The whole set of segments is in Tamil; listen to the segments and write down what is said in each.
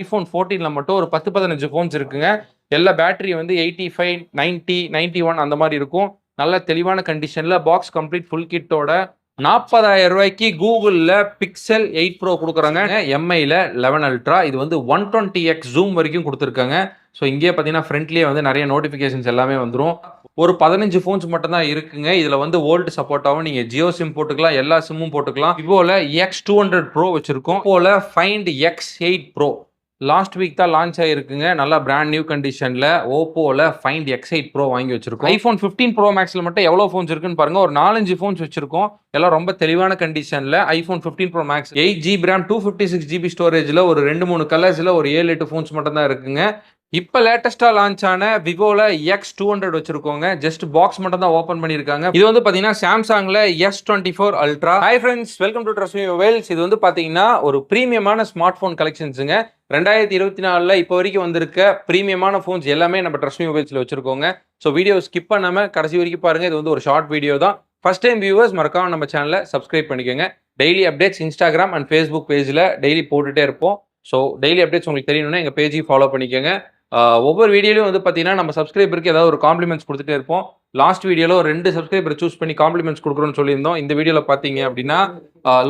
ஐஃபோன் ஃபோர்டீனில் மட்டும் ஒரு பத்து பதினஞ்சு ஃபோன்ஸ் இருக்குங்க. எல்லா பேட்டரி வந்து eighty five ninety ninety one அந்த மாதிரி இருக்கும். நல்ல தெளிவான கண்டிஷனில் பாக்ஸ் கம்ப்ளீட் ஃபுல் கிட்டோட நாற்பதாயிரம் ரூபாய்க்கு கூகுளில் பிக்சல் எயிட் ப்ரோ கொடுக்குறாங்க. எம்ஐயில் லெவன் அல்ட்ரா இது வந்து ஒன் டுவெண்ட்டி எக்ஸ் ஜூம் வரைக்கும் கொடுத்துருக்காங்க. ஸோ இங்கேயே பார்த்தீங்கன்னா ஃப்ரண்ட்லேயே வந்து நிறைய நோட்டிஃபிகேஷன்ஸ் எல்லாமே வந்துடும் ஒரு பதினஞ்சு ஃபோன்ஸ் மட்டும் தான் இருக்குங்க. இதில் வந்து ஓல்டு சப்போர்ட்டாகவும் நீங்கள் ஜியோ சிம் போட்டுக்கலாம் எல்லா சிம்மும் போட்டுக்கலாம். விவோவில் எக்ஸ் டூ ஹண்ட்ரட் ப்ரோ வச்சுருக்கோம். இப்போல find X eight pro last week தான் லான்ச் ஆகிருக்குங்க நல்லா பிராண்ட் நியூ கண்டிஷனில் ஓப்போவில் ஃபைண்ட் எக்ஸ் ப்ரோ வாங்கி வச்சிருக்கோம். ஐஃபோன் ஃபிஃப்டீன் ப்ரோ மேக்ஸில் மட்டும் எவ்வளோ ஃபோன்ஸ் இருக்குன்னு பாருங்க. ஒரு நாலஞ்சு ஃபோன்ஸ் வச்சிருக்கோம். எல்லாம் ரொம்ப தெளிவான கண்டிஷனில் iPhone fifteen pro max eight GB RAM two fifty six GB ஸ்டோரேஜில் ஒரு ரெண்டு மூணு கலர்ஸில் ஒரு ஏழு எட்டு ஃபோன்ஸ் மட்டும் தான் இருக்குங்க. இப்போ லேட்டஸ்ட்டாக லான்ச் ஆன விவோவில் எக்ஸ் டூ ஹண்ட்ரட் வச்சிருக்கோங்க. ஜஸ்ட் பாக்ஸ் மட்டும் தான் ஓப்பன் பண்ணியிருக்காங்க. இது வந்து பார்த்தீங்கன்னா சாம்சங்கில் S twenty four ultra hi friends welcome to Trust Me Mobiles இது வந்து பார்த்தீங்கன்னா ஒரு ப்ரீமியமான ஸ்மார்ட் ஃபோன் கலெக்ஷன்ஸுங்க ரெண்டாயிரத்தி இருபத்தி நாலில் இப்போ வரைக்கும் வந்திருக்க ப்ரீமியமான ஃபோன்ஸ் எல்லாமே நம்ம ட்ரஸ்மி மொபைல்ஸில் வச்சிருக்கோங்க. ஸோ வீடியோ ஸ்கிப் பண்ணாமல் கடைசி வரைக்கும் பாருங்கள் இது வந்து ஒரு ஷார்ட் வீடியோ தான். ஃபஸ்ட் டைம் வியூவர்ஸ் மறக்காம நம்ம சேனலை சப்ஸ்கிரைப் பண்ணிக்கோங்க. Daily updates Instagram and Facebook பேஜில் டெய்லி போட்டுகிட்டே இருப்போம். ஸோ டெய்லி அப்டேட்ஸ் உங்களுக்கு தெரியணும்னா எங்கள் பேஜையும் ஃபாலோ பண்ணிக்கோங்க. ஒவ்வொரு வீடியோலையும் வந்து பார்த்தீங்கன்னா நம்ம சப்ஸ்கிரைபருக்கு ஏதாவது ஒரு காம்ப்ளிமெண்ட்ஸ் கொடுத்துட்டே இருப்போம். லாஸ்ட் வீடியோவில் ஒரு ரெண்டு சப்ஸ்கிரைபர் சூஸ் பண்ணி காம்ப்ளிமெண்ட்ஸ் கொடுக்குறோம்னு சொல்லியிருந்தோம். இந்த வீடியோவில் பார்த்தீங்க அப்படின்னா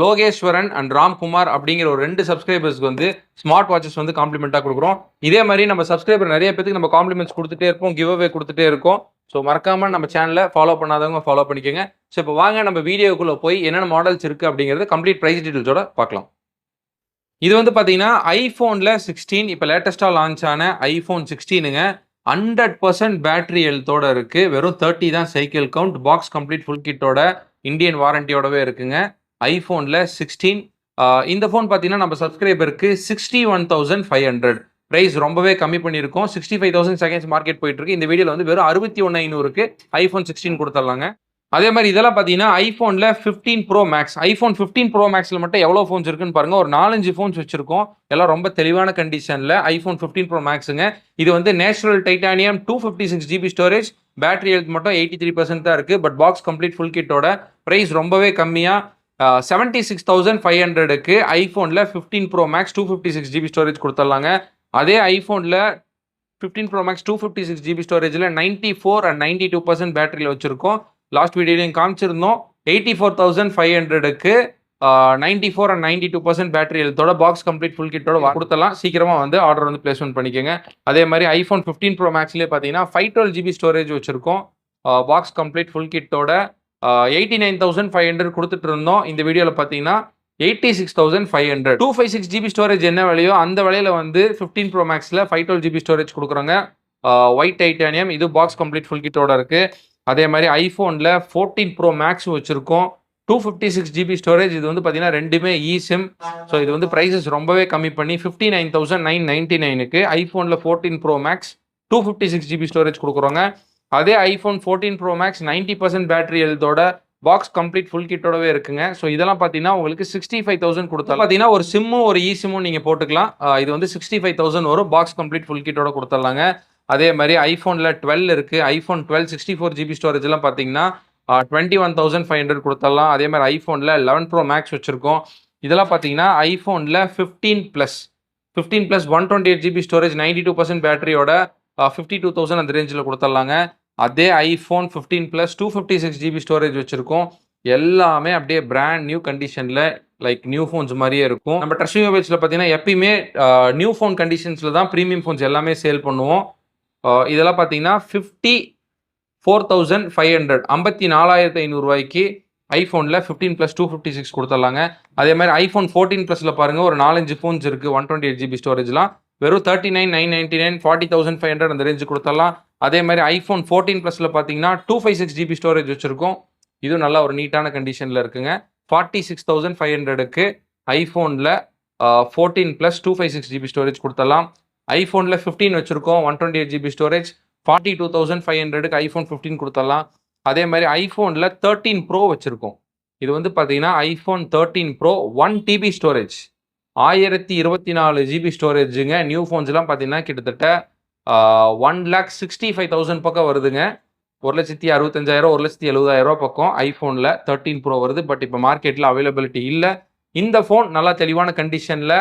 லோகேஸ்வரன் அண்ட் ராம்குமார் அப்படிங்கிற ஒரு ரெண்டு சப்ஸ்கிரைபர்ஸ்க்கு வந்து ஸ்மார்ட் வாட்சஸ் வந்து காம்ப்ளிமெண்ட்டாக கொடுக்குறோம். இதே மாதிரி நம்ம சப்ஸ்கிரைபர் நிறைய பேருக்கு நம்ம காம்ப்ளிமெண்ட்ஸ் கொடுத்துட்டே இருப்போம். கிவ் அவே கொடுத்துட்டே இருக்கோம். ஸோ மறக்காமல் நம்ம சேனலை ஃபாலோ பண்ணாதவங்க ஃபாலோ பண்ணிக்கோங்க. ஸோ இப்போ வாங்க நம்ம வீடியோக்குள்ளே போய் என்னென்ன மாடல்ஸ் இருக்குது அப்படிங்கிறது கம்ப்ளீட் ப்ரைஸ் டீட்டெயில்ஸோட பார்க்கலாம் இது வந்து பார்த்தீங்கன்னா ஐஃபோனில் சிக்ஸ்டீன் இப்போ லேட்டஸ்ட்டாக லான்ச் ஆன ஐஃபோன் சிக்ஸ்டீனுங்க ஹண்ட்ரட் பர்சன்ட் பேட்டரி ஹெல்த்தோட இருக்குது வெறும் தேர்ட்டி தான் cycle count box complete full கிட்டோட Indian வாரண்டியோடவே இருக்குங்க. ஐஃபோனில் சிக்ஸ்டீன் இந்த ஃபோன் பார்த்தீங்கன்னா நம்ம சப்ஸ்கிரைபருக்கு sixty one thousand five hundred price ரொம்பவே கம்மி பண்ணியிருக்கோம். Sixty five thousand seconds market போயிட்டு இருக்கு. இந்த வீடியோவில் வந்து வெறும் அறுபத்தி ஒன்று ஐநூறுக்கு ஐஃபோன் சிக்ஸ்டீன் கொடுத்துடலாங்க. அதே மாதிரி இதெல்லாம் பார்த்தீங்கன்னா ஐஃபோனில் fifteen pro max iPhone fifteen pro மேக்ஸில் மட்டும் எவ்வளோ ஃபோன்ஸ் இருக்குன்னு பாருங்கள் ஒரு நாலஞ்சு ஃபோன்ஸ் வச்சுருக்கோம். எல்லாம் ரொம்ப தெளிவான கண்டிஷனில் ஐஃபோன் ஃபிஃப்டீன் ப்ரோ மேக்ஸுங்க இது வந்து natural titanium two fifty six GB storage battery health மட்டும் எயிட்டி த்ரீ பர்சன்ட் தான் இருக்குது பட் பாக்ஸ் கம்ப்ளீட் ஃபுல் கிட்டோட ப்ரைஸ் ரொம்பவே கம்மியாக செவன்ட்டி சிக்ஸ் தௌசண்ட் ஃபைவ் ஹண்ட்ரடுக்கு ஐஃபோனில் fifteen pro max two fifty six GB storage கொடுத்துட்லாங்க. அதே ஐஃபோனில் fifteen pro max two fifty six GB ஸ்டோரேஜில் ninety four and ninety two percent பேட்டரியில் வச்சுருக்கோம். லாஸ்ட் வீடியோலையும் காமிச்சிருந்தோம். எயிட்டி ஃபோர் தௌசண்ட் ஃபைவ் ஹண்ட்ரடுக்கு ninety four and ninety two percent battery ஹெல்த்தோட box complete full கிட்டோட கொடுத்தலாம். சீக்கிரமாக வந்து ஆர்டர் வந்து பிளேஸ்மெண்ட் பண்ணிக்கோங்க. அதே மாதிரி ஐஃபோன் ஃபிஃப்டீன் ப்ரோ மேக்ஸ்லேயே பார்த்தீங்கன்னா ஃபைவ் டுவெல் ஜிபி ஸ்டோரேஜ் வச்சிருக்கோம். Box complete full கிட்டோட eighty nine thousand five hundred கொடுத்துட்டு இருந்தோம். இந்த வீடியோவில் பார்த்தீங்கன்னா eighty six thousand five hundred two five six GB storage என்ன விலையோ அந்த விலையில வந்து ஃபிஃப்டீன் ப்ரோ மேக்ஸில் ஃபைவ் டுவெல் ஜிபி ஸ்டோரேஜ் கொடுக்குறாங்க. ஒயிட் டைட்டானியம் இது பாக்ஸ் கம்ப்ளீட் ஃபுல் கிட்டோட இருக்குது அதே மாதிரி ஐஃபோனில் ஃபோர்டீன் ப்ரோ மேக்ஸ் வச்சுருக்கோம். Two fifty six GB storage இது வந்து பார்த்தீங்கன்னா ரெண்டுமே இ சிம் ஸோ இது வந்து ப்ரைஸஸ் ரொம்பவே கம்மி பண்ணி fifty nine thousand nine ninety நைனுக்கு ஐஃபோனில் fourteen pro max two fifty six GB storage கொடுக்குறோங்க. அதே iPhone fourteen pro max ninety percent battery ஹெல்த்தோட box complete full கிட்டோடவே இருக்குங்க. ஸோ இதெல்லாம் பார்த்தீங்கன்னா உங்களுக்கு சிக்ஸ்டி ஃபைவ் தௌசண்ட் கொடுத்தா பார்த்தீங்கன்னா ஒரு சிம்மும் ஒரு இ சிம்மும் நீங்கள் போட்டுக்கலாம். இது வந்து சிக்ஸ்டி ஃபைவ் தௌசண்ட் வரும் பாக்ஸ் கம்ப்ளீட் ஃபுல் கிட்டோட கொடுத்துடலாங்க. அதே மாதிரி ஐஃபோனில் டுவெல் இருக்குது iPhone twelve sixty four GB ஸ்டோரேஜ்லாம் பார்த்தீங்கன்னா twenty one thousand five hundred கொடுத்துடலாம் அதே மாதிரி ஐஃபோனில் லெவன் ப்ரோ மேக்ஸ் வச்சுருக்கோம். இதெல்லாம் பார்த்தீங்கன்னா ஐஃபோனில் fifteen plus fifteen plus one twenty eight GB storage ninety two percent பேட்டரியோட fifty two thousand அந்த ரேஞ்சில் கொடுத்துடலாங்க அதே iPhone fifteen plus two fifty six GB storage வச்சுருக்கோம். எல்லாமே அப்படியே பிராண்ட் நியூ கண்டிஷனில் லைக் நியூ ஃபோன்ஸ் மாதிரியே இருக்கும். நம்ம ட்ரெஸ்ஸிங் மொபைல்ஸில் பார்த்தீங்கன்னா எப்பயுமே நியூ ஃபோன் கண்டிஷன்ஸில் தான் ப்ரீமியம் ஃபோன்ஸ் எல்லாமே சேல் பண்ணுவோம். இதெல்லாம் பார்த்தீங்கன்னா fifty four thousand five hundred ஐம்பத்தி நாலாயிரத்து ஐநூறுரூவாய்க்கு ஐஃபோனில் fifteen plus two fifty six கொடுத்துட்லாங்க. அதே மாதிரி ஐஃபோன் ஃபோர்டீன் ப்ளஸில் பாருங்கள் ஒரு நாலஞ்சு ஃபோன்ஸ் இருக்குது ஒன் டுவெண்ட்டி எயிட் ஜிபி ஸ்டோரேஜ்லாம் வெறும் thirty nine nine ninety nine forty thousand five hundred அந்த ரேஞ்சு கொடுத்துடலாம். அதே மாதிரி ஐஃபோன் ஃபோர்டீன் ப்ளஸில் பார்த்தீங்கன்னா two five six GB storage வச்சுருக்கோம். இதுவும் நல்லா ஒரு நீட்டான கண்டிஷனில் இருக்குங்க. ஃபார்ட்டி சிக்ஸ் தௌசண்ட் ஃபைவ் ஹண்ட்ரடுக்கு ஐஃபோனில் fourteen plus two five six GB storage கொடுத்தலாம் ஐஃபோனில் ஃபிஃப்டீன் வச்சுருக்கோம் one twenty eight GB storage forty two thousand five ஹண்ட்ரடுக்கு ஐஃபோன் ஃபிஃப்டீன் கொடுத்துடலாம் அதே மாதிரி ஐஃபோனில் தேர்ட்டீன் ப்ரோ வச்சுருக்கோம். இது வந்து பார்த்தீங்கன்னா iPhone thirteen pro one TB storage ஆயிரத்தி இருபத்தி நாலு ஜிபி ஸ்டோரேஜுங்க நியூ ஃபோன்ஸ்லாம் பார்த்தீங்கன்னா கிட்டத்தட்ட one lakh sixty five thousand பக்கம் வருதுங்க. ஒரு லட்சத்தி அறுபத்தஞ்சாயிரம் ஒரு லட்சத்தி எழுபதாயிரம் பக்கம் ஐஃபோனில் தேர்ட்டீன் ப்ரோ வருது. பட் இப்போ மார்க்கெட்டில் அவைலபிலிட்டி இல்லை. இந்த ஃபோன் நல்லா தெளிவான கண்டிஷனில்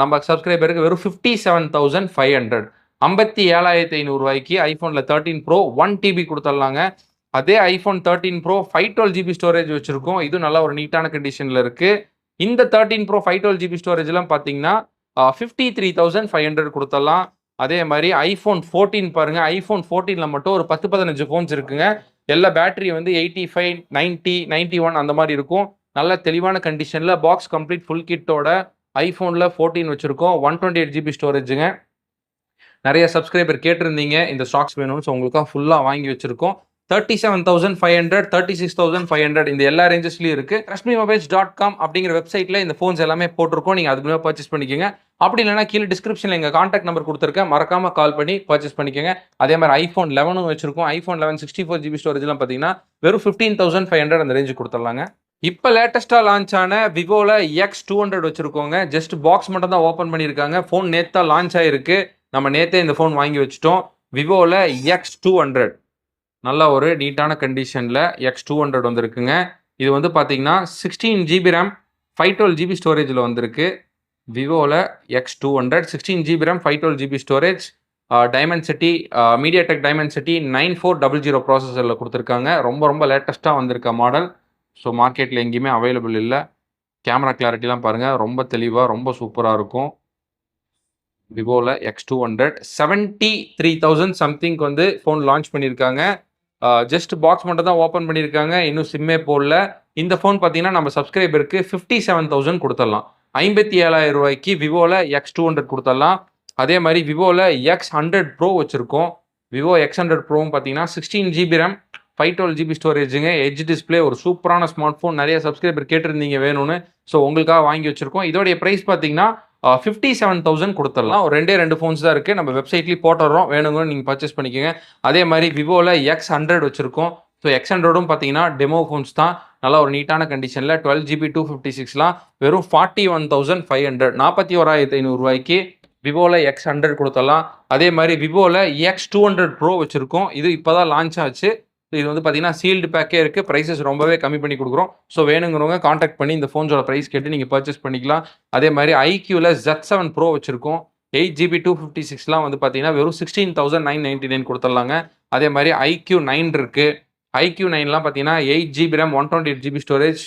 நம்ம சப்ஸ்கிரைபருக்கு வெறும் fifty seven thousand five hundred ஐம்பத்தி ஏழாயிரத்தி ஐநூறுரூவாய்க்கு ஐஃபோனில் தேர்ட்டின் ப்ரோ ஒன் டிபி கொடுத்துட்லாங்க. அதே iPhone thirteen pro five twelve GB storage வச்சுருக்கோம். இது நல்லா ஒரு நீட்டான கண்டிஷனில் இருக்குது இந்த thirteen pro five twelve GB ஸ்டோரேஜ்லாம் பார்த்தீங்கன்னா fifty three thousand five hundred கொடுத்துடலாம். அதே மாதிரி ஐஃபோன் ஃபோர்டீன் பாருங்கள் ஐஃபோன் ஃபோர்டீனில் மட்டும் ஒரு பத்து பதினஞ்சு ஃபோன்ஸ் இருக்குங்க. எல்லா பேட்டரி வந்து eighty five ninety ninety one அந்த மாதிரி இருக்கும். நல்ல தெளிவான கண்டிஷனில் பாக்ஸ் கம்ப்ளீட் ஃபுல் கிட்டோட ஐஃபோனில் ஃபோர்டீன் வச்சுருக்கோம். ஒன் டுவெண்ட்டி எயிட் ஜிபி ஸ்டோரேஜுங்க நிறைய சப்ஸ்கிரைபர் கேட்டிருந்தீங்க. இந்த ஸ்டாக்ஸ் வேணும்னு ஸோ உங்களுக்காக ஃபுல்லாக வாங்கி வச்சுருக்கோம். Thirty seven thousand five hundred thirty six thousand five hundred இந்த எல்லா ரேஞ்சஸ்லையும் இருக்கு. ரஷ்மி மொபைல்ஸ் டாட் காம் அப்படிங்கிற வெப்சைட்ல இந்த ஃபோன்ஸ் எல்லாமே போட்டிருக்கோம். நீங்கள் அது மூலமாக பர்ச்சேஸ் பண்ணிக்கோங்க. அப்படி இல்லைனா கீழே டிஸ்கிரிப்ஷனில் எங்கள் கான்டாக்ட் நம்பர் கொடுத்துருக்கேன். மறக்காம கால் பண்ணி பர்ச்சேஸ் பண்ணிக்கோங்க. அதே மாதிரி ஐஃபோன் லெவனும் வச்சிருக்கோம். IPhone eleven sixty four GB ஸ்டோரேஜ்லாம் பார்த்தீங்கன்னா வெறும் ஃபிஃப்டீன் தௌசண்ட் ஃபைவ் ஹண்ட்ரட் அந்த ரேஞ்சு கொடுத்துடலாங்க. இப்போ லேட்டஸ்ட்டாக லான்ச் ஆன விவோவில் எக்ஸ் டூ ஹண்ட்ரட் வச்சுருக்கோங்க. ஜஸ்ட் பாக்ஸ் மட்டும் தான் ஓப்பன் பண்ணியிருக்காங்க. ஃபோன் நேற்று தான் லான்ச் ஆகிருக்கு நம்ம நேற்றே இந்த ஃபோன் வாங்கி வச்சுட்டோம். விவோவில் எக்ஸ் டூ ஹண்ட்ரட் நல்ல ஒரு நீட்டான கண்டிஷனில் எக்ஸ் டூ ஹண்ட்ரட் வந்திருக்குங்க. இது வந்து பார்த்தீங்கன்னா sixteen GB RAM five twelve GB ஸ்டோரேஜில் வந்திருக்கு. விவோவில் X two hundred sixteen GB RAM five twelve GB storage Dimensity MediaTek Dimensity nine four double zero ப்ராசஸரில் கொடுத்துருக்காங்க. ரொம்ப ரொம்ப லேட்டஸ்ட்டாக வந்திருக்க மாடல் ஸோ மார்க்கெட்டில் எங்கேயுமே அவைலபிள் இல்லை. கேமரா கிளாரிட்டிலாம் பாருங்கள் ரொம்ப தெளிவாக ரொம்ப சூப்பராக இருக்கும். விவோவில் X two hundred seventy three thousand சம்திங்க்கு வந்து ஃபோன் லான்ச் பண்ணியிருக்காங்க. ஜஸ்ட் பாக்ஸ் மட்டும் தான் ஓப்பன் பண்ணியிருக்காங்க. இன்னும் சிம்மே போடல. இந்த ஃபோன் பார்த்தீங்கன்னா நம்ம சப்ஸ்கிரைபருக்கு ஃபிஃப்டி செவன் தௌசண்ட் கொடுத்துடலாம். ஐம்பத்தி ஏழாயிரம் ரூபாய்க்கு விவோவில் எக்ஸ் டூ ஹண்ட்ரட் கொடுத்துடலாம். அதே மாதிரி விவோவில் எக்ஸ் ஹண்ட்ரட் ப்ரோ வச்சுருக்கோம். விவோ எக்ஸ் ஹண்ட்ரட் ப்ரோவும் பார்த்தீங்கன்னா sixteen GB RAM five twelve GB ஸ்டோரேஜுங்க. Edge display ஒரு சூப்பரான ஸ்மார்ட் ஃபோன் நிறைய சப்ஸ்கிரைபர் கேட்டிருந்தீங்க வேணும்னு. ஸோ உங்களுக்காக வாங்கி வச்சிருக்கோம். இதோடைய ப்ரைஸ் பார்த்தீங்கன்னா ஃபிஃப்டி செவன் தௌசண்ட் கொடுத்துடலாம். ஒரு ரெண்டே ரெண்டு ஃபோன்ஸ் தான் இருக்குது நம்ம வெப்சைட்லேயும் போட்டுறோம் வேணுங்கன்னு நீங்கள் பர்ச்சேஸ் பண்ணிக்கோங்க. அதே மாதிரி விவோவில் எக்ஸ் ஹண்ட்ரட் வச்சுருக்கோம். ஸோ எக்ஸ் ஹண்ட்ரடும் பார்த்தீங்கன்னா டெமோ ஃபோன்ஸ் தான். நல்லா ஒரு நீட்டான கண்டிஷனில் டுவெல் ஜிபி டூ ஃபிஃப்டி சிக்ஸ்லாம் வெறும் forty one thousand five hundred நாற்பத்தி ஓராயிரத்தி ஐநூறுரூவாய்க்கு விவோவில் எக்ஸ் ஹண்ட்ரட் கொடுத்துடலாம். அதே மாதிரி விவோவில் எக்ஸ் டூ ஹண்ட்ரட் ப்ரோ வச்சுருக்கோம். இது இப்போ தான் லான்ச் ஆச்சு. இது வந்து பார்த்தீங்கன்னா சீல்டு பேக்கே இருக்குது ப்ரைஸஸ் ரொம்பவே கம்மி பண்ணி கொடுக்குறோம். ஸோ வேணுங்கிறவங்க காண்டாக்ட் பண்ணி இந்த ஃபோன்ஸோட ப்ரைஸ் கேட்டு நீங்கள் பர்ச்சேஸ் பண்ணிக்கலாம். அதே மாதிரி ஐக்யூவில் ஜெட் செவன் ப்ரோ வச்சுருக்கோம். எயிட் ஜிபி டூ ஃபிஃப்டி சிக்ஸ்லாம் வந்து பார்த்தீங்கன்னா வெறும் sixteen thousand nine ninety nine கொடுத்துடலாங்க. அதே மாதிரி ஐக்யூ நைன் இருக்குது ஐக்யூ நைன்லாம் பார்த்தீங்கன்னா eight GB RAM one twenty eight GB storage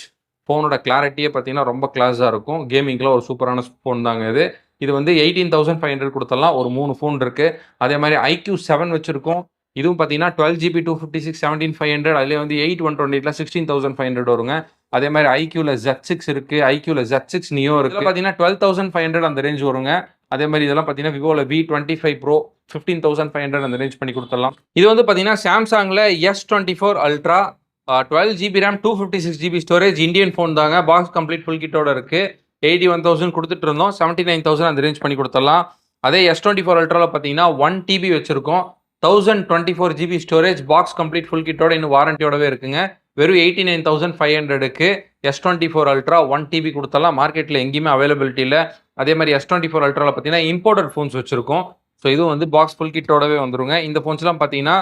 ஃபோனோட கிளாரிட்டியே பார்த்தீங்கன்னா ரொம்ப கிளாஸாக இருக்கும். கேமிங்கில் ஒரு சூப்பரான ஃபோன் தாங்க இது. இது வந்து எயிட்டீன் தௌசண்ட் ஃபைவ் ஹண்ட்ரட் கொடுத்தலாம் ஒரு மூணு ஃபோன் இருக்குது அதே மாதிரி ஐக்யூ செவன் வச்சுருக்கோம். இதுவும் பார்த்தீங்கன்னா twelve GB two fifty six seventeen five hundred அதிலே வந்து எயிட் ஒன் டுவெண்ட்டில சிக்ஸ்டீன் தௌசண்ட் ஃபைவ் ஹண்ட்ரட் வருங்க. அதே மாதிரி ஐக்யூவில் ஜெட் சிக்ஸ் இருக்குது ஐக்யூவில் ஜெட் சிக்ஸ் நியோ இருக்குது பார்த்தீங்கன்னா டுவெல் தௌசண்ட் ஃபைவ் ஹண்ட்ரட் அந்த ரேஞ்ச் வருங்க. அதே மாதிரி இதெல்லாம் பார்த்தீங்கன்னா விவோவில் V twenty five pro fifteen thousand five hundred அந்த ரேஞ்ச் பண்ணி கொடுத்துடலாம். இது வந்து பார்த்தீங்கன்னா சாம்சங்கில் S twenty four ultra twelve GB RAM two fifty six GB storage Indian phone தாங்க. பாக்ஸ் கம்ப்ளீட் ஃபுல் கிட்டோட இருக்குது எயிட்டி ஒன் தௌசண்ட் கொடுத்துட்டு இருந்தோம். செவன்ட்டி நைன் தௌசண்ட் அந்த ரேஞ்ச் பண்ணி கொடுத்துடலாம். அதே எஸ் டுவெண்ட்டி ஃபோர் அல்ட்ராவில் பார்த்தீங்கன்னா ஒன் டிபி வச்சிருக்கோம். Thousand twenty four GB storage box complete full கிட்டோட இன்னும் வாரண்டியோடவே இருக்குங்க. வெறும் எயிட்டி நைன் தௌசண்ட் ஃபைவ் ஹண்ட்ரடுக்கு S twenty four ultra one TB கொடுத்தலாம். மார்க்கெட்டில் எங்கேயுமே அவைலபிலிட்டி இல்லை. அதே மாதிரி எஸ் டுவெண்ட்டி ஃபோர் அல்ட்ராவில் பார்த்தீங்கன்னா இம்போர்ட்டட் ஃபோன்ஸ் வச்சிருக்கோம். ஸோ இதுவும் வந்து பாக்ஸ் ஃபுல் கிட்டோடவே வந்துருங்க. இந்த ஃபோன்ஸ்லாம் பார்த்தீங்கன்னா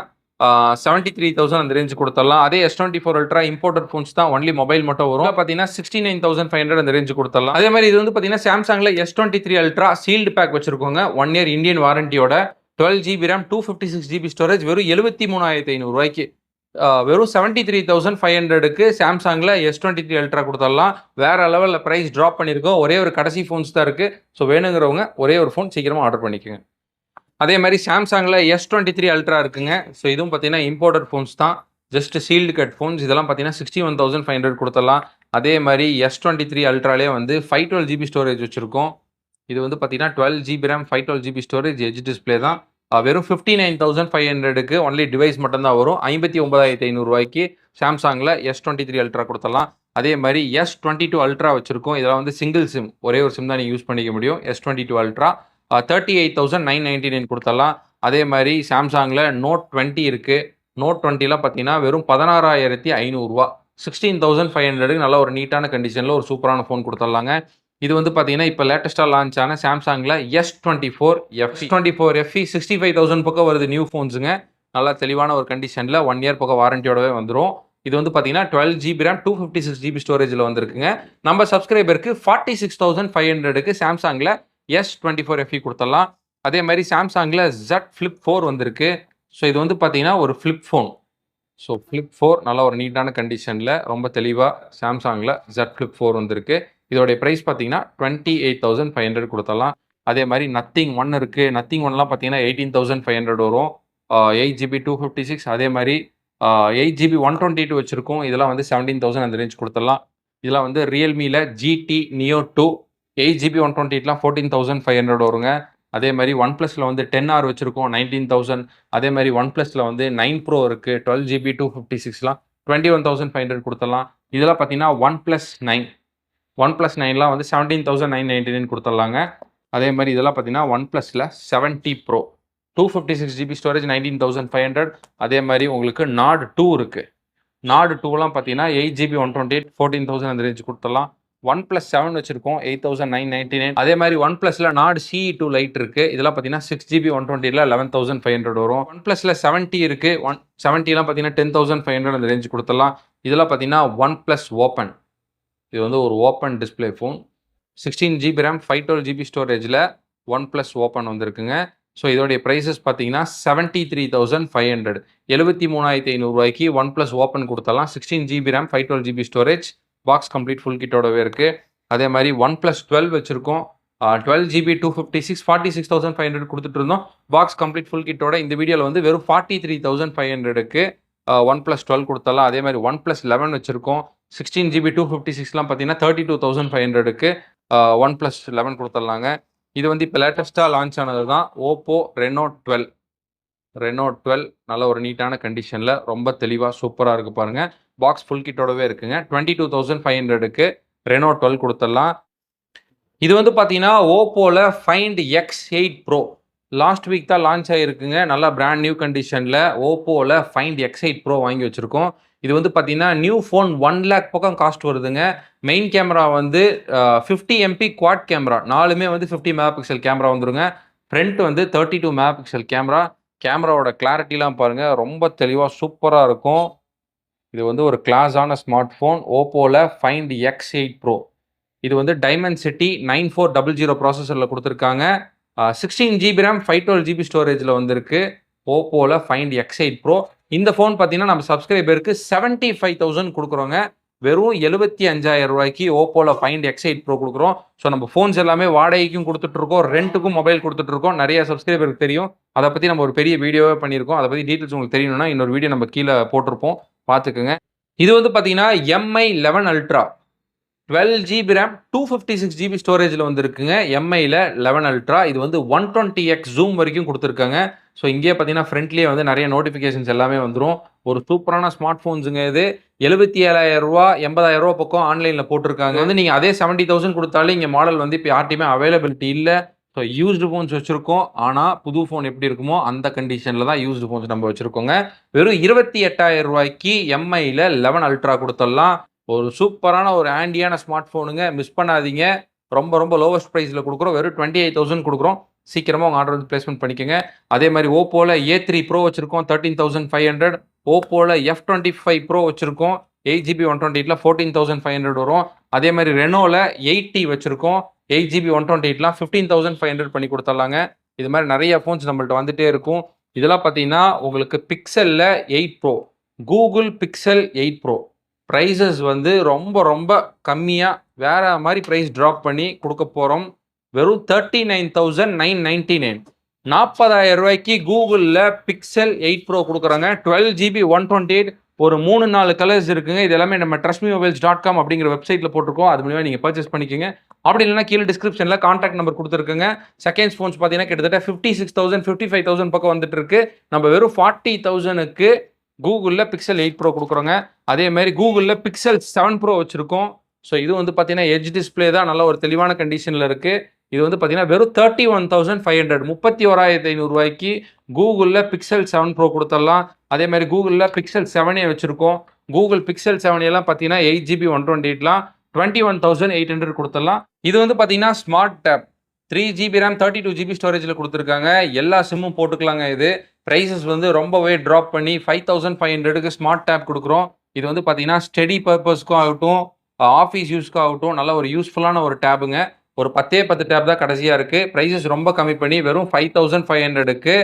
செவன்ட்டி த்ரீ தௌசண்ட் அந்த ரேஞ்ச் கொடுத்துடலாம் அதே S twenty four ultra imported phones தான் ஒன்லி மொபைல் மட்டும் வரும். பார்த்தீங்கன்னா sixty nine thousand five hundred அந்த ரேஞ்ச் கொடுத்துடலாம் அதே மாதிரி இது வந்து பார்த்தீங்கன்னா சாம்சங்கில் S twenty three ultra sealed pack வச்சிருக்கோங்க one year Indian வாரண்டியோட twelve GB RAM two fifty six GB storage வெறும் எழுபத்தி மூணாயிரத்தி ஐநூறுரூவாய்க்கு வெறும் செவன்ட்டி த்ரீ தௌசண்ட் ஃபைவ் ஹண்ட்ரடுக்கு சாம்சங்கில் எஸ் டுவெண்ட்டி த்ரீ அல்ட்ரா கொடுத்துடலாம். வேற லெவலில் ப்ரைஸ் ட்ராப் பண்ணியிருக்கோம். ஒரே ஒரு கடைசி ஃபோன்ஸ் தான் இருக்குது ஸோ வேணுங்கிறவங்க ஒரே ஒரு ஃபோன் சீக்கிரமாக ஆர்டர் பண்ணிக்கோங்க. அதே மாதிரி சாம்சங்கில் எஸ் டுவெண்ட்டி த்ரீ அல்ட்ரா இருக்குங்க. ஸோ இதுவும் பார்த்தீங்கன்னா இம்போர்ட்டட் ஃபோன்ஸ் தான். ஜஸ்ட் சீல்டு கட் ஃபோன்ஸ் இதெல்லாம் பார்த்தீங்கன்னா sixty one thousand five hundred கொடுத்துடலாம். அதே மாதிரி எஸ் டுவெண்ட்டி த்ரீ அல்ட்ராலே வந்து ஃபைவ் டுவெல் ஜிபி ஸ்டோரேஜ் வச்சுருக்கோம். இது வந்து பார்த்தீங்கன்னா twelve GB RAM five twelve GB storage edge display தான். வெறும் ஃபிஃப்டி நைன் தௌசண்ட் ஃபைவ் ஹண்ட்ரடுக்கு ஒன்லி டிவைஸ் மட்டும்தான் வரும். ஐம்பத்தி ஒன்பதாயிரத்தி ஐநூறுரூவாய்க்கு சாம்சங்கில் எஸ் டுவெண்ட்டி த்ரீ அல்ட்ரா கொடுத்துடலாம். அதே மாதிரி எஸ் டுவெண்ட்டி டூ அல்ட்ரா வச்சிருக்கோம். இதெல்லாம் வந்து சிங்கிள் சிம் ஒரே ஒரு சிம் தான் நீங்கள் யூஸ் பண்ணிக்க முடியும். S twenty two ultra thirty eight thousand nine ninety nine கொடுத்துடலாம். அதே மாதிரி சாம்சங்கில் நோட் டுவெண்ட்டி இருக்குது நோட் டுவெண்ட்டிலாம் பார்த்தீங்கன்னா வெறும் பதினாறாயிரத்தி ஐநூறுரூவா சிக்ஸ்டீன் தௌசண்ட் ஃபைவ் ஹண்ட்ரடுக்கு நல்ல ஒரு நீட்டான கண்டிஷனில் ஒரு சூப்பரான ஃபோன் கொடுத்துட்லாங்க. இது வந்து பார்த்தீங்கன்னா இப்போ லேட்டஸ்ட்டாக லான்ச் ஆன சாம்சங்கில் S twenty four F twenty four FE sixty five thousand பக்கம் வருது நியூ ஃபோன்ஸுங்க நல்லா தெளிவான ஒரு கண்டிஷனில் ஒன் இயர் பக்கம் வாரண்டியோடவே வந்துடும் இது வந்து பார்த்தீங்கன்னா twelve GB RAM two fifty six GB ஸ்டோரேஜில் வந்துருக்குங்க. நம்ம சப்ஸ்கிரைபருக்கு ஃபார்ட்டி சிக்ஸ் தௌசண்ட் ஃபைவ் ஹண்ட்ரடுக்கு சாம்சங்கில் எஸ் டுவெண்ட்டி ஃபோர் எஃப்இ கொடுத்துடலாம். அதே மாதிரி சாம்சங்கில் ஜட் ஃப்ளிப் ஃபோர் வந்திருக்கு. ஸோ இது வந்து பார்த்தீங்கன்னா ஒரு flip phone so flip four நல்ல ஒரு நீட்டான கண்டிஷனில் ரொம்ப தெளிவாக சாம்சங்கில் ஜட் ஃப்ளிப் ஃபோர் வந்திருக்கு. இதோடைய ப்ரைஸ் பார்த்தீங்கன்னா twenty eight thousand five hundred கொடுத்துடலாம். அதே மாதிரி நத்திங் ஒன் இருக்குது நத்திங் ஒன்லாம் பார்த்தீங்கன்னா எயிட்டீன் தௌசண்ட் ஃபைவ் ஹண்ட்ரட் வரும். Eight GB two fifty six அதே மாதிரி eight GB one twenty two வச்சுருக்கோம். இதெல்லாம் வந்து செவன்டீன் தௌசண்ட் அந்த ரேஞ்ச் கொடுத்துடலாம். இதெல்லாம் வந்து ரியல்மியில் GT neo two eight GB one twenty எயிட்லாம் fourteen thousand five hundred வருங்க. அதே மாதிரி ஒன் ப்ளஸில் வந்து டென் ஆர் வச்சுருக்கோம் நைன்டீன் தௌசண்ட் அதே மாதிரி ஒன் ப்ளஸில் வந்து நைன் ப்ரோ இருக்குது twelve GB two fifty சிக்ஸ்லாம் twenty one thousand five hundred கொடுத்துடலாம். இதெல்லாம் பார்த்தீங்கன்னா OnePlus nine OnePlus நைன்லாம் வந்து seventeen thousand nine ninety nine கொடுத்துடலாங்க அதே மாதிரி இதெல்லாம் பார்த்தீங்கன்னா ஒன் ப்ளஸில் seventy pro two fifty six GB storage nineteen thousand five hundred அதே மாதிரி உங்களுக்கு நாடு டூ இருக்குது நாடு டூலாம் பார்த்தீங்கன்னா eight GB one twenty eight fourteen thousand அந்த ரேஞ்ச் கொடுத்துடலாம் ஒன் ப்ளஸ் செவன் வச்சிருக்கோம் eight thousand nine ninety nine அதே மாதிரி ஒன் ப்ளஸில் நாடு சி டூ லைட் இருக்குது இதெல்லாம் பார்த்தீங்கன்னா சிக்ஸ் ஜிபி ஒன் டுவெண்ட்டியில் லெவன் தௌசண்ட் ஃபைவ் ஹண்ட்ரட் வரும். ஒன் ப்ளஸில் செவன்ட்டி இருக்குது ஒன் செவன்ட்டிலாம் பார்த்தீங்கன்னா டென் தௌசண்ட் ஃபைவ் ஹண்ட்ரட் அந்த ரேஞ்ச் கொடுத்துடலாம் இதெல்லாம் பார்த்தீங்கன்னா ஒன் ப்ளஸ் ஓப்பன் இது வந்து ஒரு open display phone sixteen GB RAM five twelve GB ஸ்டோரேஜில் OnePlus open வந்திருக்குங்க. ஸோ இதோடைய ப்ரைஸஸ் பார்த்தீங்கன்னா seventy three thousand five hundred எழுபத்தி மூணாயிரத்தி ஐநூறுரூவாய்க்கு OnePlus open கொடுத்தலாம். Sixteen GB RAM five twelve GB storage box complete full கிட்டோடவே இருக்குது அதே மாதிரி ஒன் ப்ளஸ் டுவெல் வச்சுருக்கோம். Twelve GB two fifty six forty six thousand five hundred கொடுத்துட்டு இருந்தோம். பாக்ஸ் கம்ப்ளீட் ஃபுல் கிட்டோட இந்த வீடியோவில் வந்து வெறும் ஃபார்ட்டி த்ரீ தௌசண்ட் ஃபைவ் ஹண்ட்ரடுக்கு ஒன் ப்ளஸ் டுவெல் கொடுத்தலாம். அதே மாதிரி ஒன் ப்ளஸ் லெவன் வச்சுருக்கோம். சிக்ஸ்டீன் ஜிபி டூ ஃபிஃப்டி சிக்ஸ்லாம் பார்த்தீங்கன்னா தேர்ட்டி டூ தௌசண்ட் ஃபைவ் ஹண்ட்ரடுக்கு ஒன் ப்ளஸ் லெவன் கொடுத்துட்லாங்க. இது வந்து இப்போ லேட்டஸ்ட்டாக லான்ச் ஆனது தான் Oppo Reno twelve Reno twelve நல்ல ஒரு நீட்டான கண்டிஷனில் ரொம்ப தெளிவாக சூப்பராக இருக்குது பாருங்கள் பாக்ஸ் ஃபுல் கிட்டோடவே இருக்குங்க. டுவெண்ட்டி டூ தௌசண்ட் ஃபைவ் ஹண்ட்ரடுக்கு ரெனோ டுவெல் கொடுத்துடலாம். இது வந்து பார்த்தீங்கன்னா ஓப்போவில் Find X eight pro last week தான் லான்ச் ஆகிருக்குங்க நல்லா பிராண்ட் நியூ கண்டிஷனில் ஓப்போவில் ஃபைண்ட் எக்ஸ் எயிட் ப்ரோ வாங்கி வச்சுருக்கோம். இது வந்து பார்த்தீங்கன்னா நியூ ஃபோன் ஒன் லேக் பக்கம் காஸ்ட் வருதுங்க. மெயின் கேமரா வந்து ஃபிஃப்டி எம்பி குவாட் கேமரா நாலுமே வந்து ஃபிஃப்டி மெகா பிக்சல் கேமரா வந்துருங்க. ஃப்ரண்ட் வந்து thirty two megapixel camera கேமராவோட கிளாரிட்டிலாம் பாருங்கள் ரொம்ப தெளிவாக சூப்பராக இருக்கும். இது வந்து ஒரு கிளாஸான ஸ்மார்ட் ஃபோன் ஓப்போவில் ஃபைண்ட் எக்ஸ் எயிட் ப்ரோ இது வந்து Dimensity nine four double zero ப்ராசஸரில் கொடுத்துருக்காங்க. Sixteen GB RAM five twelve GB ஸ்டோரேஜில் வந்திருக்கு. ஓப்போவில் ஃபைண்ட் எக்ஸ் எயிட் ப்ரோ இந்த ஃபோன் பார்த்தீங்கன்னா நம்ம சப்ஸ்கிரைபருக்கு செவன்ட்டி ஃபைவ் தௌசண்ட் கொடுக்குறோங்க. வெறும் எழுபத்தி அஞ்சாயிரம் ரூபாய்க்கு ஓப்போவில் ஃபைண்ட் எக்ஸ் எயிட் ப்ரோ கொடுக்குறோம். ஸோ நம்ம ஃபோன்ஸ் எல்லாமே வாடகைக்கும் கொடுத்துட்ருக்கோம். ரெண்ட்டுக்கும் மொபைல் கொடுத்துட்ருக்கோம். நிறைய சப்ஸ்கிரைபருக்கு தெரியும். அதை பற்றி நம்ம ஒரு பெரிய வீடியோவே பண்ணியிருக்கோம். அதை பற்றி டீட்டெயில்ஸ் உங்களுக்கு தெரியணும்னா இன்னொரு வீடியோ நம்ம கீழே போட்டிருப்போம். பார்த்துக்குங்க. இது வந்து பார்த்தீங்கன்னா MI eleven ultra twelve GB RAM two fifty six GB ஸ்டோரேஜில் வந்துருக்குங்க. எம்ஐயில் லெவன் அல்ட்ரா இது வந்து ஒன் டுவெண்ட்டி எக்ஸ் ஜூம் வரைக்கும் கொடுத்துருக்காங்க. ஸோ இங்கேயே பார்த்தீங்கன்னா ஃப்ரண்ட்லேயே வந்து நிறைய நோட்டிஃபிகேஷன்ஸ் எல்லாமே வந்துடும் ஒரு சூப்பரான ஸ்மார்ட் ஃபோன்ஸுங்க இது. எழுபத்தி ஏழாயிரம் ரூபா எண்பதாயிரம் ரூபா பக்கம் ஆன்லைனில் போட்டிருக்காங்க. வந்து நீங்கள் அதே செவன்ட்டி தௌசண்ட் கொடுத்தாலும் இங்கே மாடல் வந்து இப்போ யார்ட்டையுமே அவைலபிலிட்டி இல்லை. ஸோ யூஸ்டு ஃபோன்ஸ் வச்சுருக்கோம். ஆனால் புது ஃபோன் எப்படி இருக்குமோ அந்த கண்டிஷனில் தான் யூஸ்டு ஃபோன்ஸ் நம்ம வச்சுருக்கோங்க. வெறும் இருபத்தி எட்டாயிரம் ரூபாய்க்கு எம்ஐயில் லெவன் அல்ட்ரா கொடுத்துடலாம் ஒரு சூப்பரான ஒரு ஆண்டியான ஸ்மார்ட் ஃபோனுங்க. மிஸ் பண்ணாதீங்க. ரொம்ப ரொம்ப லோவஸ்ட் ப்ரைஸில் கொடுக்குறோம். வெறும் டுவெண்ட்டி எயிட் தௌசண்ட் கொடுக்குறோம். சீக்கிரமாக உங்கள் ஆர்டர் வந்து பிளேஸ்மெண்ட் பண்ணிக்கோங்க. அதே மாதிரி ஓப்போவில் ஏ த்ரீ ப்ரோ வச்சுருக்கோம். தேர்ட்டீன் தௌசண்ட் ஃபைவ் ஹண்ட்ரட் ஓப்போவில் எஃப் டுவெண்ட்டி ஃபைவ் ப்ரோ வச்சுருக்கோம் எயிட் ஜிபி ஒன் டுவெண்ட்டி எயிட்டில் ஃபோர்டீன் தௌசண்ட் ஃபைவ் ஹண்ட்ரட் வரும். அதே மாதிரி ரெனோவில் எயிட்டி வச்சுருக்கோம். எயிட் ஜிபி ஒன் டுவெண்ட்டி எயிட்லாம் ஃபிஃப்டீன் தௌசண்ட் ஃபைவ் ஹண்ட்ரட் பண்ணி கொடுத்துர்லாங்க இது மாதிரி நிறைய ஃபோன்ஸ் நம்மள்ட்ட வந்துட்டே இருக்கும். இதெல்லாம் பார்த்தீங்கன்னா உங்களுக்கு பிக்சலில் eight pro Google Pixel eight pro prices வந்து ரொம்ப ரொம்ப கம்மியாக வேறு மாதிரி ப்ரைஸ் ட்ராப் பண்ணி கொடுக்க போகிறோம் வெறும் thirty nine thousand nine ninety nine நாற்பதாயிரம் ரூபாய்க்கு கூகுளில் பிக்சல் எயிட் ப்ரோ கொடுக்குறாங்க. Twelve GB one twenty eight ஒரு மூணு நாலு கலர்ஸ் இருக்குங்க. இது எல்லாமே நம்ம ட்ரஸ்மி மொபைல்ஸ் டாட் காம் அப்படிங்கிற வெப்சைட்டில் போட்டிருக்கோம். அது மூலியமாக நீங்கள் பர்ச்சேஸ் பண்ணிக்கோங்க. அப்படி இல்லைனா கீழே டிஸ்கிரிப்ஷனில் கான்டாக்ட் நம்பர் கொடுத்துருக்குங்க. செகண்ட்ஸ் ஃபோன்ஸ் பார்த்தீங்கன்னா கிட்டத்தட்ட fifty six thousand fifty five thousand பக்கம் வந்துட்டு இருக்கு. நம்ம வெறும் ஃபார்ட்டி தௌசண்ட்க்கு கூகுளில் பிக்சல் எயிட் ப்ரோ கொடுக்குறோங்க. அதே மாதிரி கூகுளில் பிக்சல் செவன் ப்ரோ வச்சுருக்கோம். ஸோ இது வந்து பார்த்தீங்கன்னா எஜ் டிஸ்பிளே தான். நல்ல ஒரு தெளிவான கண்டிஷனில் இருக்குது இது வந்து பார்த்தீங்கன்னா வெறும் thirty one thousand five hundred முப்பத்தி ஓராயிரத்தி ஐநூறுரூவாய்க்கு கூகுளில் பிக்சல் செவன் ப்ரோ கொடுத்துடலாம் அதே மாதிரி கூகுளில் பிக்சல் செவனே வச்சுருக்கோம். கூகுள் பிக்சல் செவன் எல்லாம் பார்த்தீங்கன்னா eight GB one twenty எயிட்லாம் twenty one thousand eight hundred கொடுத்துடலாம் இது வந்து பார்த்தீங்கன்னா smart tab three GB RAM thirty two GB ஸ்டோரேஜில் கொடுத்துருக்காங்க. எல்லா சிம்மும் போட்டுக்கலாங்க இது. ப்ரைஸஸ் வந்து ரொம்பவே ட்ராப் பண்ணி ஃபைவ் தௌசண்ட் ஃபைவ் ஹண்ட்ரடுக்கு ஸ்மார்ட் டேப் கொடுக்குறோம். இது வந்து பார்த்தீங்கன்னா ஸ்டடி பர்பஸ்க்கும் ஆகட்டும் ஆஃபீஸ் யூஸ்க்கும் ஆகட்டும் நல்ல ஒரு யூஸ்ஃபுல்லான ஒரு டேபுங்க ஒரு பத்தே பத்து டேப் தான் கடைசியாக இருக்குது ப்ரைஸஸ் ரொம்ப கம்மி பண்ணி வெறும் ஃபைவ் தௌசண்ட் ஃபைவ் ஹண்ட்ரடுக்கு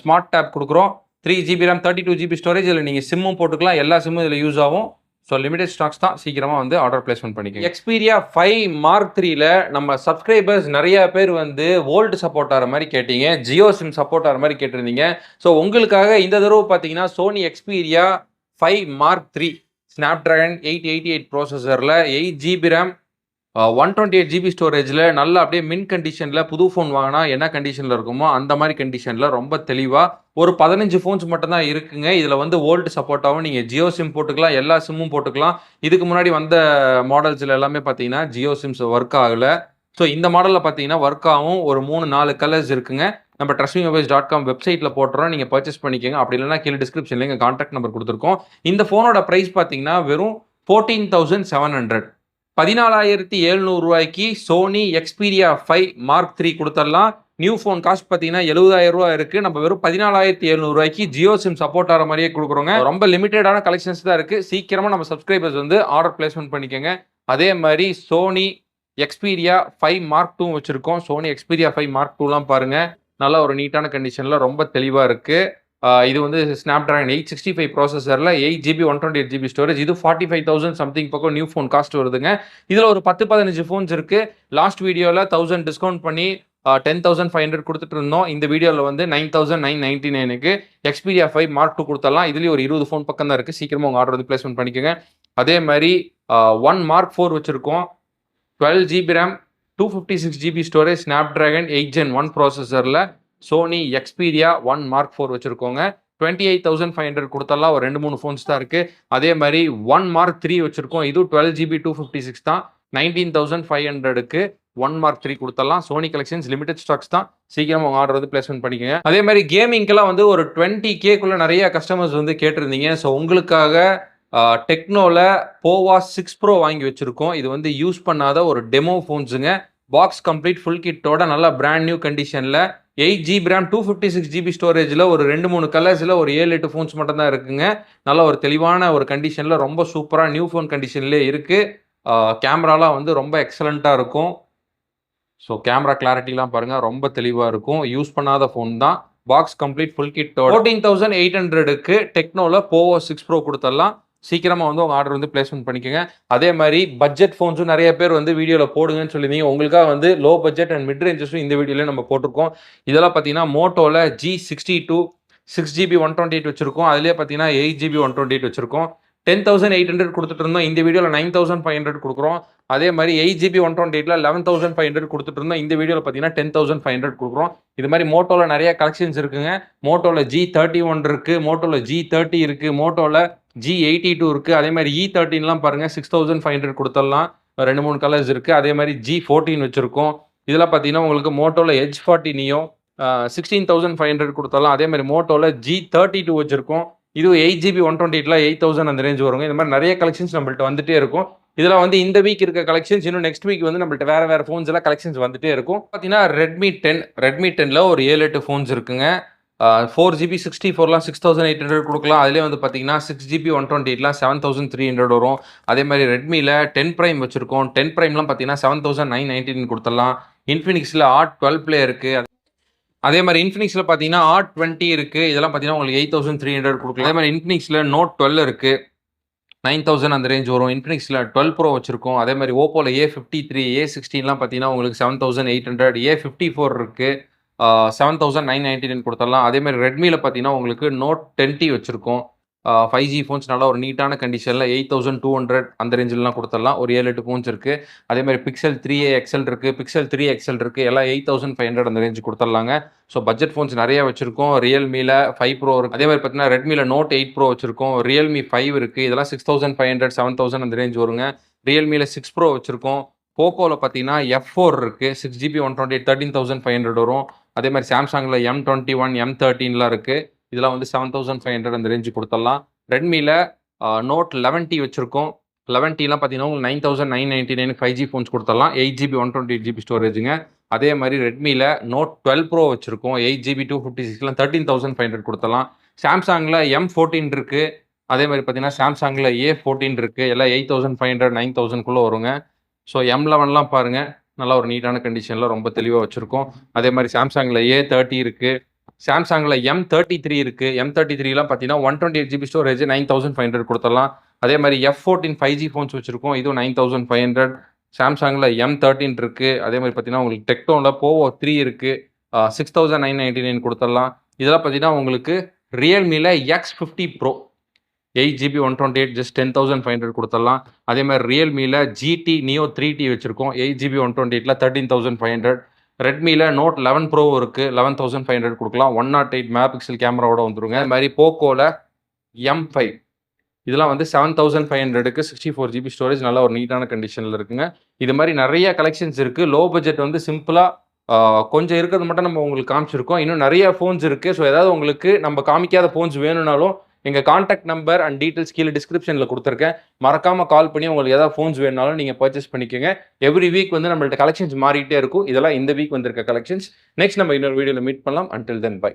ஸ்மார்ட் டேப் கொடுக்குறோம். Three GB RAM thirty two GB storage இதில் நீங்கள் சிம்மும் போட்டுக்கலாம். எல்லா சிம்மும் இதில் யூஸ் ஆகும். ஸோ லிமிடெட் ஸ்டாக்ஸ் தான் சீக்கிரமாக வந்து ஆர்டர் பிளேஸ்மெண்ட் பண்ணிக்கோங்க. எக்ஸ்பீரியா ஃபைவ் மார்க் த்ரீல நம்ம சப்ஸ்கிரைபர்ஸ் நிறைய பேர் வந்து ஓல்டு சப்போர்ட் ஆகிற மாதிரி கேட்டீங்க ஜியோ சிம் சப்போர்ட் ஆகிற மாதிரி கேட்டிருந்தீங்க. ஸோ உங்களுக்காக இந்த தடவை பார்த்தீங்கன்னா Sony Xperia five mark three Snapdragon eight eighty eight ப்ராசஸரில் eight GB RAM one twenty eight GB ஸ்டோரேஜில் நல்லா அப்படியே மின் கண்டிஷனில் புது ஃபோன் வாங்கினா என்ன கண்டிஷனில் இருக்குமோ அந்த மாதிரி கண்டிஷனில் ரொம்ப தெளிவாக ஒரு பதினஞ்சு ஃபோன்ஸ் மட்டும்தான் இருக்குங்க. இதில் வந்து ஓல்டு சப்போர்ட்டாகவும் நீங்கள் ஜியோ சிம் போட்டுக்கலாம் எல்லா சிம்மும் போட்டுக்கலாம். இதுக்கு முன்னாடி வந்த மாடல்ஸில் எல்லாமே பார்த்தீங்கன்னா ஜியோ சிம்ஸ் ஒர்க் ஆகலை. ஸோ இந்த மாடலில் பார்த்தீங்கன்னா ஒர்க் ஆகும் ஒரு மூணு நாலு கலர்ஸ் இருக்குங்க. நம்ம ட்ரஸ்டிங் மொபைல்ஸ் டாட் காம் வெப்சைட்டில் போட்டுறோம். நீங்கள் பர்ச்சேஸ் பண்ணிக்கோங்க. அப்படி இல்லைனா கீழே டிஸ்கிரிப்ஷனில் எங்கள் கான்டாக்ட் நம்பர் கொடுத்துருக்கோம். இந்த ஃபோனோட ப்ரைஸ் பார்த்தீங்கன்னா வெறும் ஃபோர்டீன் தௌசண்ட் செவன் ஹண்ட்ரட் பதினாலாயிரத்தி எழுநூறுவாய்க்கு Sony Xperia five mark three கொடுத்துடலாம் நியூ ஃபோன் காஸ்ட் பார்த்தீங்கன்னா எழுபதாயிரம் ரூபா இருக்கு. நம்ம வெறும் பதினாலாயிரத்தி எழுநூறுவாய்க்கு ஜியோ சிம் சப்போர்ட் ஆகிற மாதிரியே கொடுக்குறோங்க. ரொம்ப லிமிட்டடான கலெக்ஷன்ஸ் தான் இருக்கு. சீக்கிரமாக நம்ம சப்ஸ்கிரைபர்ஸ் வந்து ஆர்டர் பிளேஸ்மெண்ட் பண்ணிக்கோங்க. அதே மாதிரி Sony Xperia five mark two வச்சிருக்கோம். சோனி எக்ஸ்பீரியா ஃபைவ் மார்க் டூலாம் பாருங்க. நல்லா ஒரு நீட்டான கண்டிஷனில் ரொம்ப தெளிவாக இருக்குது இது வந்து Snapdragon eight sixty five ப்ராசஸரில் eight GB one twenty eight GB storage இது ஃபார்ட்டி ஃபைவ் தௌசண்ட் சம்திங் பக்கம் நியூ ஃபோன் காஸ்ட் வருதுங்க. இதில் ஒரு பத்து பதினஞ்சு ஃபோன்ஸ் இருக்கு. லாஸ்ட் வீடியோவில் தௌசண்ட் டிஸ்கவுண்ட் பண்ணி டென் தௌசண்ட் ஃபைவ் ஹண்ட்ரட் கொடுத்துட்டு இருந்தோம். இந்த வீடியோவில் வந்து நைன் தௌசண்ட் நைன் நைன்டி நைனுக்கு எக்ஸ்பீரியா ஃபைவ் மார்க் டூ கொடுத்தலாம் இதுலேயும் ஒரு இருபது ஃபோன் பக்கம் தான் இருக்குது சீக்கிரமாக உங்கள் ஆர்டர் வந்து பிளேஸ்மெண்ட் பண்ணிக்கோங்க. அதே மாதிரி ஒன் மார்க் ஃபோர் வச்சுருக்கோம். Twelve GB RAM two fifty six GB storage Snapdragon eight gen one ப்ராசஸரில் Sony Xperia one mark four வச்சுருக்கோங்க. Twenty eight thousand five hundred கொடுத்தலாம் ஒரு ரெண்டு மூணு ஃபோன்ஸ் தான் இருக்குது அதே மாதிரி ஒன் மார்க் த்ரீ வச்சுருக்கோம். இதுவும் twelve GB two fifty six தான். நைன்டீன் தௌசண்ட் ஃபைவ் ஹண்ட்ரடுக்கு ஒன் மார்க் த்ரீ கொடுத்தலாம் சோனி கலெக்ஷன்ஸ் லிமிடெட் ஸ்டாக்ஸ் தான். சீக்கிரம் உங்கள் ஆர்டர் வந்து பிளேஸ்மெண்ட் பண்ணிக்கோங்க. அதே மாதிரி கேமிங்க்கெல்லாம் வந்து ஒரு டுவெண்ட்டி கேக்குள்ள நிறைய கஸ்டமர்ஸ் வந்து கேட்டிருந்தீங்க. ஸோ உங்களுக்காக டெக்னோவில் போவா சிக்ஸ் ப்ரோ வாங்கி வச்சுருக்கோம். இது வந்து யூஸ் பண்ணாத ஒரு டெமோ ஃபோன்ஸுங்க பாக்ஸ் கம்ப்ளீட் ஃபுல் கிட்டோட நல்லா பிராண்ட் நியூ கண்டிஷனில் eight GB RAM two fifty six GB ஸ்டோரேஜில் ஒரு ரெண்டு மூணு கலர்ஸில் ஒரு ஏழு எட்டு ஃபோன்ஸ் மட்டும் தான் இருக்குங்க. நல்ல ஒரு தெளிவான ஒரு கண்டிஷனில் ரொம்ப சூப்பராக நியூ ஃபோன் கண்டிஷன்லேயே இருக்குது கேமராலாம் வந்து ரொம்ப எக்ஸலண்ட்டாக இருக்கும். ஸோ கேமரா கிளாரிட்டிலாம் பாருங்கள் ரொம்ப தெளிவாக இருக்கும். யூஸ் பண்ணாத ஃபோன் தான். Box complete full kit fourteen thousand eight ஹண்ட்ரடுக்கு டெக்னோவில் போவோ சிக்ஸ் ப்ரோ கொடுத்துடலாம் சீக்கிரமாக வந்து உங்கள் ஆர்டர் வந்து பிளேஸ்மெண்ட் பண்ணிக்கோங்க. அதே மாதிரி பட்ஜெட் ஃபோன்ஸும் நிறைய பேர் வந்து வீடியோவில் போடுங்கன்னு சொல்லியிருந்தீங்க. உங்களுக்காக வந்து லோ பட்ஜெட் அண்ட் மிட் ரேஞ்சஸும் இந்த வீடியோவில் நம்ம போட்டிருக்கோம். இதெல்லாம் பார்த்தீங்கன்னா மோட்டோவில் G sixty two six GB one twenty eight வச்சிருக்கோம். அதிலே பார்த்தீங்கன்னா eight GB one twenty eight வச்சிருக்கோம். டென் தௌசண்ட் எயிட் ஹண்ட்ரட் கொடுத்துட்டு இருந்தோம் இந்த வீடியோவில் நைன் தௌசண்ட் ஃபைவ் ஹண்ட்ரட் கொடுக்குறோம். அதே மாதிரி எயிட் ஜிபி ஒன் டுவெண்ட்டி எயிட்டில் லெவன் தௌசண்ட் ஃபைவ் ஹண்ட்ரட் கொடுத்துட்டு இருந்தோம் இந்த வீடியோவில் பார்த்தீங்கன்னா டென் தௌசண்ட் ஃபைவ் ஹண்ட்ரட் கொடுக்குறோம். இது மாதிரி மோட்டோவில் நிறைய கலெக்ஷன்ஸ் இருக்குங்க. மோட்டோவில் ஜி தேர்ட்டி ஒன் இருக்குது மோட்டோவில் ஜி தேர்ட்டி இருக்குது மோட்டோவில் ஜி எயிட்டி டூ இருக்குது அதே மாதிரி இ தேர்ட்டின்லாம் பாருங்கள் சிக்ஸ் தௌசண்ட் ஃபைவ் ஹண்ட்ரட் கொடுத்துடலாம். ரெண்டு மூணு கலர்ஸ் இருக்குது அதே மாதிரி ஜி ஃபோர்டீன் வச்சுருக்கோம். இதெல்லாம் பார்த்தீங்கன்னா உங்களுக்கு மோட்டோவில் edge forty neo sixteen thousand five hundred கொடுத்தாலும் அதே மாதிரி மோட்டோவில் ஜி தேர்ட்டி டூ வச்சுருக்கோம். இது எயிட் ஜிபி ஒன் டுவெண்ட்டி எயிட்ல எயிட் தௌசண்ட் அந்த ரேஞ்ச் வருங்க. இந்த மாதிரி நிறைய கலெக்ஷன்ஸ் நம்மள்ட்ட வந்துட்டே இருக்கும். இதில் வந்து இந்த வீக் இருக்க கலெக்ஷன்ஸ் இன்னும் நெக்ஸ்ட் வீக் வந்து நம்மள்ட்ட வேற வேற ஃபோன்ஸ் எல்லாம் கலெக்ஷன்ஸ் வந்துட்டே இருக்கும். பார்த்தீங்கன்னா ரெட்மி டென் ரெட்மி டென்ல ஒரு ஏழு எட்டு ஃபோன்ஸ் இருக்குங்க. ஃபோர் ஜிபி சிக்ஸ்டி ஃபோர்லாம் சிக்ஸ் தௌசண்ட் எயிட் ஹண்ட்ரட் கொடுக்கலாம். அதிலே வந்து பார்த்தீங்கன்னா சிக்ஸ் ஜிபி ஒன் டுவெண்ட்டி எயிட்லாம் செவன் தௌசண்ட் த்ரீ ஹண்ட்ரட் வரும். அதே மாதிரி ரெட்மியில் டென் ப்ரைம் வச்சிருக்கோம். டென் ப்ரைம்லாம் பார்த்தீங்கன்னா செவன் தௌசண்ட் நைன் நைன்டீன் கொடுத்துடலாம். இன்ஃபினிக்ஸில் ஆர்ட் டுவெல் ப்ளே இருக்குது அதே மாதிரி இன்ஃபினிக்ஸில் பார்த்தீங்கன்னா ஆர்ட் டுவெண்ட்டி இருக்குது இதெல்லாம் பார்த்தீங்கன்னா உங்களுக்கு எயிட் தௌசண்ட் த்ரீ ஹண்ட்ரட் கொடுக்கலாம். அதே மாதிரி இன்ஃபினிக்ஸில் நோட் டுவெல் இருக்குது நைன் தௌசண்ட் அந்த ரேஞ்ச் வரும். இன்ஃபினிக்ஸில் டுவெல் ப்ரோ வச்சிருக்கோம். அதே மாதிரி ஓப்போவில் ஏ ஃபிஃப்டி த்ரீ ஏ சிக்ஸ்டீன்லாம் பார்த்தீங்கன்னா உங்களுக்கு seven thousand eight hundred A fifty four இருக்குது seven thousand nine ninety nine கொடுத்துடலாம். அதே மாதிரி ரெட்மியில் பார்த்தீங்கன்னா உங்களுக்கு நோட் டென்ட்டி வச்சிருக்கோம். ஃபைவ் ஜி ஃபோன்ஸ் நல்லா ஒரு நீட்டான கண்டிஷனில் எயிட் தௌசண்ட் டூ ஹண்ட்ரட் அந்த ரேஞ்சிலலாம் கொடுத்துடலாம். ஒரு ஏழு எட்டு ஃபோன்ஸ் இருக்குது அதே மாதிரி பிக்சல் த்ரீ ஏ எக்ஸல் இருக்குது பிக்சல் த்ரீ எக்ஸல் இருக்குது எல்லாம் எயிட் தௌசண்ட் ஃபைவ் ஹண்ட்ரட் அந்த ரேஞ்சு கொடுத்துடலாங்க. ஸோ பட்ஜெட் ஃபோன்ஸ் நிறைய வச்சிருக்கோம். ரியல்மியில் ஃபைவ் ப்ரோ இருக்குது அதே மாதிரி பார்த்தீங்கன்னா ரெட்மியில் நோட் எயிட் ப்ரோ வச்சிருக்கோம். ரியல்மி ஃபைவ் இருக்குது இதெல்லாம் six thousand five hundred seven thousand அந்த ரேஞ்ச் வருங்க. ரியல்மியில் சிக்ஸ் ப்ரோ வச்சிருக்கோம். போக்கோவில் பார்த்தீங்கன்னா எஃப் ஃபோர் இருக்குது six GB one twenty eight thirteen thousand five hundred வரும். அதே மாதிரி சாம்சங்கில் எம் டுவெண்ட்டி ஒன் எம் தேர்ட்டின்லாம் இருக்குது இதெல்லாம் வந்து செவன் தௌசண்ட் ஃபைவ் ஹண்ட்ரட் அந்த ரேஞ்சு கொடுத்துடலாம். ரெட்மியில் நோட் லெவன் டி வச்சிருக்கோம். லெவன் டிலாம் பார்த்தீங்கன்னா உங்களுக்கு nine thousand nine ninety nine five G phones கொடுத்துடலாம் eight GB one twenty eight GB ஸ்டோரேஜுங்க அதே மாதிரி ரெட்மியில் நோட் டுவெல் ப்ரோ வச்சிருக்கோம். எயிட் ஜிபி டூ ஃபிஃப்டி சிக்ஸ்லாம் தேர்ட்டின் தௌசண்ட் ஃபைவ் ஹண்ட்ரட் கொடுத்துடலாம். சாம்சங்கில் எம் ஃபோர்டீன் இருக்குது அதே மாதிரி பார்த்தீங்கன்னா சாம்சங்கில் ஏ ஃபோர்டீன் இருக்குது எல்லாம் eight thousand five hundred nine தௌசண்ட்குள்ளே வருங்க. ஸோ எம் லெவன்லாம் பாருங்கள் நல்லா ஒரு நீட்டான கண்டிஷனில் ரொம்ப தெளிவாக வச்சுருக்கோம். அதே மாதிரி சாம்சங்கில் ஏ தேர்ட்டி இருக்குது சாம்சங்கில் எம் தேர்ட்டி த்ரீ இருக்குது எம் தேர்ட்டி த்ரீலாம் பார்த்தீங்கன்னா one twenty eight GB storage nine thousand five hundred கொடுத்துடலாம். அதே மாதிரி F fourteen five G phones வச்சுருக்கோம். இதுவும் நைன் தௌசண்ட் ஃபைவ் ஹண்ட்ரட் சாம்சங்கில் எம் தேர்ட்டின் இருக்குது அதே மாதிரி பார்த்தீங்கன்னா உங்களுக்கு டெக்டோனில் போவோ த்ரீ இருக்குது six thousand nine ninety nine கொடுத்துடலாம். இதெல்லாம் பார்த்தீங்கன்னா உங்களுக்கு ரியல்மியில் X fifty pro eight GB one twenty eight just ten thousand five hundred கொடுத்துடலாம். அதே மாதிரி ரியல்மியில் ஜிடி நியோ த்ரீ டி வச்சுருக்கோம். எயிட் ஜிபி ஒன் டுவெண்ட்டி எயிட்டில் தேர்ட்டீன் தௌசண்ட் ஃபைவ் ஹண்ட்ரட் ரெட்மியில் நோட் லெவன் ப்ரோ இருக்குது லெவன் தௌசண்ட் ஃபைவ் ஹண்ட்ரட் கொடுக்கலாம். One naught eight mega pixel கேமராவோட வந்துருங்க. அது மாதிரி போக்கோவில் எம் ஃபைவ் இதெல்லாம் வந்து செவன் தௌசண்ட் ஃபைவ் ஹண்ட்ரடுக்கு சிக்ஸ்டி ஃபோர் ஜிபி ஸ்டோரேஜ் நல்ல ஒரு நீட்டான கண்டிஷனில் இருக்குங்க. இது மாதிரி நிறைய கலெக்ஷன்ஸ் இருக்குது லோ பட்ஜெட் வந்து சிம்பிளாக கொஞ்சம் இருக்கிறது மட்டும் நம்ம உங்களுக்கு காமிச்சிருக்கோம். இன்னும் நிறைய ஃபோன்ஸ் இருக்குது ஸோ ஏதாவது உங்களுக்கு நம்ம காமிக்காத ஃபோன்ஸ் வேணும்னாலும் எங்கள் காண்டாக்ட் நம்பர் அண்ட் டீட்டெயில்ஸ் கீழே டிஸ்கிரிப்ஷனில் கொடுத்துருக்கேன். மறக்காமல் கால் பண்ணி உங்களுக்கு ஏதாவது ஃபோன்ஸ் வேணாலும் நீங்கள் பர்ச்சேஸ் பண்ணிக்கோங்க. எவ்ரி வீக் வந்து நம்மள்ட்ட கலெக்ஷன்ஸ் மாறிட்டே இருக்கும். இதெல்லாம் இந்த வீக் வந்திருக்க கலெக்ஷன்ஸ் நெக்ஸ்ட் நம்ம இன்னொரு வீடியோவில் மீட் பண்ணலாம். Until then by